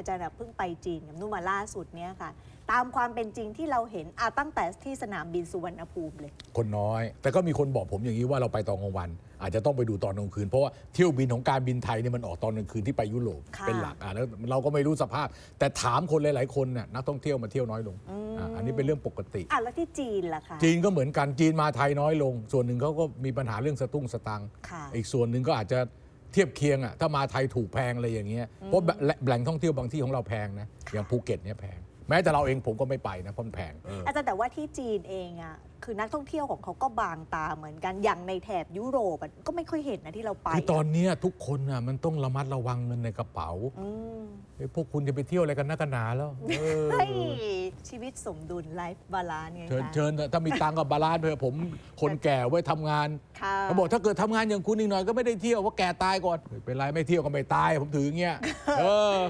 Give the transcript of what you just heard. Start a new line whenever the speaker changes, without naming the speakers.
อาจารย์อะเพิ่งไปจีนกับนุ่มมาล่าสุดเนี่ยค่ะ ตามความเป็นจริงที่เราเห็นอะตั้งแต่ที่สนามบินสุวรรณภูมิเลย
คนน้อย แต่ก็มีคนบอกผมอย่างนี้ว่าเราไปตอนกลางวัน อาจจะต้องไปดูตอนกลางคืน เพราะว่าเที่ยวบินของการบินไทยเนี่ยมันออกตอนกลางคืนที่ไปยุโรป
ค่ะ
เป็นหลักอะแล้วเราก็ไม่รู้สภาพ แต่ถามคนหลาย ๆ คนน่ะนักท่องเที่ยวมาเที่ยวน้อยลง
อืม
อะอันนี้เป็นเรื่องปกติ
อะแล้วที่จีนล่ะคะ
จีนก็เหมือนกันจีนมาไทยน้อยลง ส่วนหนึ่งเขาก็มีปัญหาเรื่องสตุ้งสตังค์
ค่ะ
อีกส่วนหนึ่งก็อาจจะ เทียบเคียงอะถ้ามาไทยถูกแพงอะไรอย่างเงี้ยเพราะแหล่งท่องเที่ยวบางที่ของเราแพงนะอย่างภูเก็ตเนี่ยแพง แม้แต่เราเองผมก็ไม่ไปนะเพราะมันแพงเออ
อาจารย์แต่ว่าที่จีนเองอะคือนักท่องเที่ยวของเขาก็บางตาเหมือนกันอย่างในแถบยุโรปอะก็ไม่ค่อยเห็นนะที่เราไป
คือตอนเนี้ยทุกคนน่ะมันต้องระมัดระวังเงินในกระเป๋า
อืม
ไอ้พวกคุณจะไปเที่ยวอะไรกันนักกันหนาแล้วเออ
เฮ้ยชีวิตสมดุลไลฟ์บาลานซ์ไง
เชิญ
คะ
เชิญเถอะถ้ามีตังค์กับบาลานซ์เถอะผมคนแก่ไว้ทำงาน
ค่ะ
เขาบอกถ้าเกิดทำงานอย่างคุณอีกหน่อยก็ไม่ได้เที่ยวเพราะแก่ตายก่อนไม่เป็นไรไม่เที่ยวก็ไม่ตายผมถืออย่างเงี้ย เออ